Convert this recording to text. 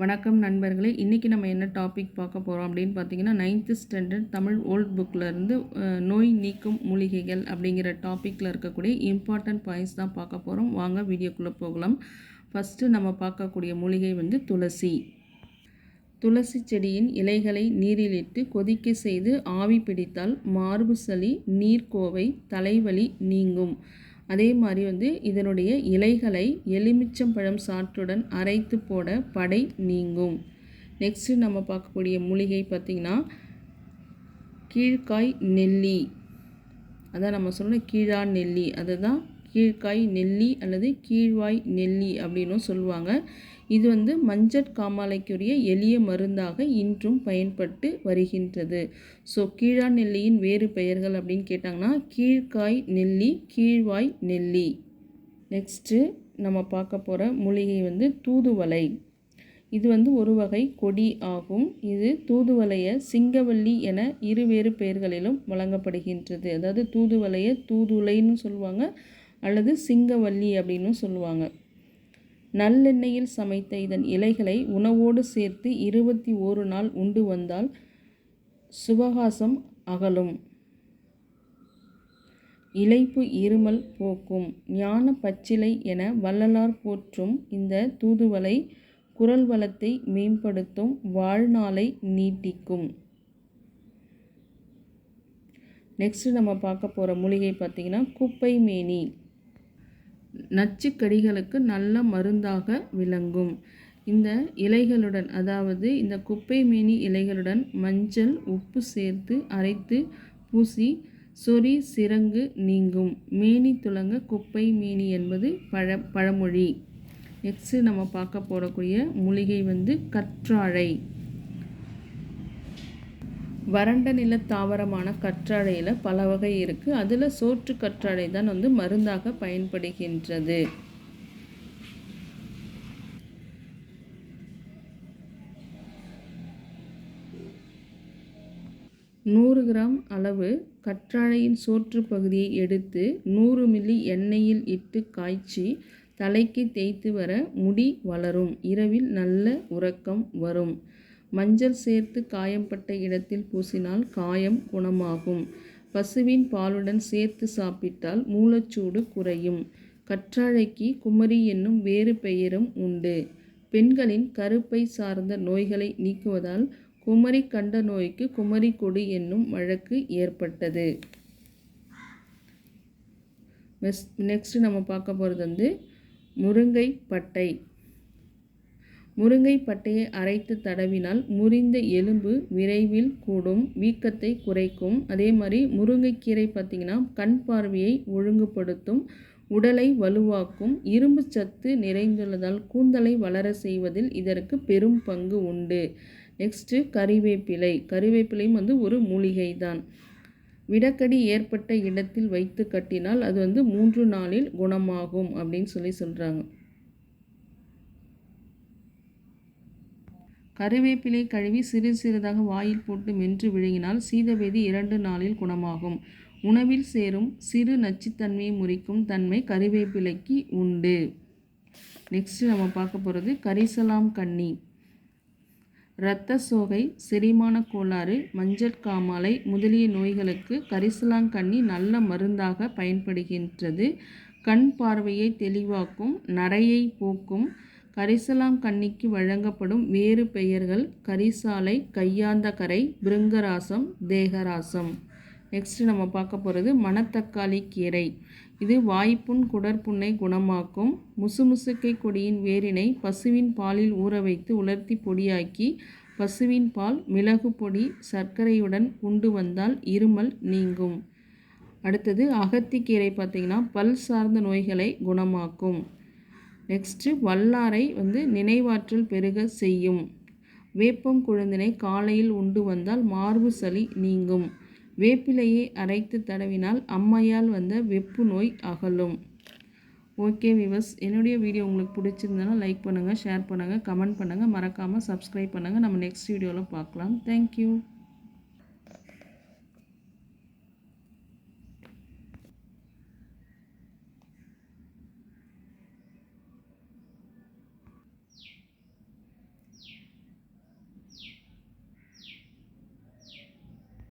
வணக்கம் நண்பர்களே. இன்றைக்கி நம்ம என்ன டாபிக் பார்க்க போகிறோம் அப்படின்னு பார்த்தீங்கன்னா நைன்த்து ஸ்டாண்டர்ட் தமிழ் ஓல்ட் புக்கிலேருந்து நோய் நீக்கும் மூலிகைகள் அப்படிங்கிற டாப்பிக்கில் இருக்கக்கூடிய இம்பார்ட்டன்ட் பாயிண்ட்ஸ் தான் பார்க்க போகிறோம் வாங்க வீடியோக்குள்ளே போகலாம். ஃபஸ்ட்டு நம்ம பார்க்கக்கூடிய மூலிகை வந்து துளசி. துளசி செடியின் இலைகளை நீரிலிட்டு கொதிக்க செய்து ஆவி பிடித்தால் மார்பு சளி நீர்க்கோவை தலைவலி நீங்கும். அதே மாதிரி வந்து இதனுடைய இலைகளை எலுமிச்சம்பழம் சாற்றுடன் அரைத்து போட படை நீங்கும். நெக்ஸ்ட்டு நம்ம பார்க்கக்கூடிய மூலிகை பார்த்திங்கன்னா கீழ்காய் நெல்லி. அதான் நம்ம சொன்ன கீழா நெல்லி. அதுதான் கீழ்காய் நெல்லி அல்லது கீழ்வாய் நெல்லி அப்படின்னும் சொல்லுவாங்க. இது வந்து மஞ்சட் காமாலைக்குரிய எளிய மருந்தாக இன்றும் பயன்பட்டு வருகின்றது. ஸோ கீழா நெல்லியின் வேறு பெயர்கள் அப்படின்னு கேட்டாங்கன்னா கீழ்காய் நெல்லி கீழ்வாய் நெல்லி. நெக்ஸ்ட்டு நம்ம பார்க்க போகிற மூலிகை வந்து தூதுவளை. இது வந்து ஒரு வகை கொடி ஆகும். இது தூதுவளைய சிங்கவல்லி என இருவேறு பெயர்களிலும் வழங்கப்படுகின்றது. அதாவது தூதுவளைய தூதுளைன்னு சொல்லுவாங்க. அல்லது சிங்கவல்லி அப்படின்னு சொல்லுவாங்க. நல்லெண்ணெயில் சமைத்த இதன் இலைகளை உணவோடு சேர்த்து இருபத்தி ஓரு நாள் உண்டு வந்தால் சுபகாசம் அகலும். இலைப்பு இருமல் போக்கும். ஞான பச்சிலை என வள்ளலார் போற்றும் இந்த தூதுவலை குரல் வளத்தை மேம்படுத்தும் வாழ்நாளை நீட்டிக்கும். நெக்ஸ்ட் நம்ம பார்க்க போகிற மூலிகை பார்த்திங்கன்னா குப்பை மேனி நச்சுக்கடிகளுக்கு நல்ல மருந்தாக விளங்கும். இந்த இலைகளுடன் அதாவது இந்த குப்பை மேனி இலைகளுடன் மஞ்சள் உப்பு சேர்த்து அரைத்து பூசி சொறி சிறங்கு நீங்கும். மேனி துளங்க குப்பை மேனி என்பது பழ பழமொழி. நெக்ஸ்ட்டு நம்ம பார்க்க போடக்கூடிய மூலிகை வந்து கற்றாழை. வறண்ட நில தாவரமான கற்றாழையில் பல வகை இருக்குது அதில் சோற்று கற்றாழை தான் வந்து மருந்தாக பயன்படுகின்றது. நூறு கிராம் அளவு கற்றாழையின் சோற்று பகுதியை எடுத்து நூறு மில்லி எண்ணெயில் இட்டு காய்ச்சி தலைக்கு தேய்த்து வர முடி வளரும். இரவில் நல்ல உறக்கம் வரும். மஞ்சள் சேர்த்து காயம்பட்ட இடத்தில் பூசினால் காயம் குணமாகும். பசுவின் பாலுடன் சேர்த்து சாப்பிட்டால் மூலச்சூடு குறையும். கற்றாழைக்கு குமரி என்னும் வேறு பெயரும் உண்டு. பெண்களின் கருப்பை சார்ந்த நோய்களை நீக்குவதால் குமரி கண்ட நோய்க்கு குமரி கொடி என்னும் வழக்கு ஏற்பட்டது. நெக்ஸ்ட் நம்ம பார்க்க போகிறது வந்து முருங்கை பட்டை. முருங்கை பட்டையை அரைத்து தடவினால் முறிந்த எலும்பு விரைவில் கூடும் வீக்கத்தை குறைக்கும். அதே மாதிரி முருங்கைக்கீரை பார்த்திங்கன்னா கண் பார்வையை ஒழுங்குபடுத்தும் உடலை வலுவாக்கும். இரும்பு சத்து நிறைந்துள்ளதால் கூந்தலை வளர செய்வதில் இதற்கு பெரும் பங்கு உண்டு. நெக்ஸ்ட்டு கறிவேப்பிலை. கறிவேப்பிலையும் வந்து ஒரு மூலிகை தான் விடக்கடி ஏற்பட்ட இடத்தில் வைத்து கட்டினால் அது வந்து மூன்று நாளில் குணமாகும் அப்படின்னு சொல்லி சொல்கிறாங்க கருவேப்பிலை கழுவி சிறு சிறிதாக வாயில் போட்டு மென்று விழுங்கினால் சீதபேதி இரண்டு நாளில் குணமாகும். உணவில் சேரும் சிறு நச்சுத்தன்மையை முறிக்கும் தன்மை கருவேப்பிலைக்கு உண்டு. நெக்ஸ்ட் நம்ம பார்க்க போகிறது கரிசலாம் கண்ணி. இரத்த சோகை செரிமான கோளாறு மஞ்சள் காமாலை முதலிய நோய்களுக்கு கரிசலாங்கண்ணி நல்ல மருந்தாக பயன்படுகின்றது. கண் பார்வையை தெளிவாக்கும் நரையை போக்கும் கரிசலாம் கன்னிக்கு வழங்கப்படும் வேறு பெயர்கள் கரிசாலை கையாந்தகரை பிருங்கராசம் தேகராசம். நெக்ஸ்ட் நம்ம பார்க்க போகிறது மணத்தக்காளி கீரை. இது வாய்ப்புண் குடற்புண்ணை குணமாக்கும். முசுமுசுக்கை கொடியின் வேரினை பசுவின் பாலில் ஊற வைத்து உலர்த்தி பொடியாக்கி பசுவின் பால் மிளகு பொடி சர்க்கரையுடன் உண்டு வந்தால் இருமல் நீங்கும். அடுத்தது அகத்திக்கீரை பார்த்திங்கன்னா பல் சார்ந்த நோய்களை குணமாக்கும். நெக்ஸ்ட்டு வல்லாரை வந்து நினைவாற்றல் பெருக செய்யும். வேப்பம் குழந்தினை காலையில் உண்டு வந்தால் மார்பு சளி நீங்கும். வேப்பிலையை அரைத்து தடவினால் அம்மையால் வந்த வெப்பு நோய் அகலும். ஓகே விவஸ் என்னுடைய வீடியோ உங்களுக்கு பிடிச்சிருந்தனா லைக் பண்ணுங்கள் ஷேர் பண்ணுங்கள் கமெண்ட் பண்ணுங்கள் மறக்காமல் சப்ஸ்கிரைப் பண்ணுங்கள் நம்ம நெக்ஸ்ட் வீடியோவில் பார்க்கலாம். தேங்க்யூ.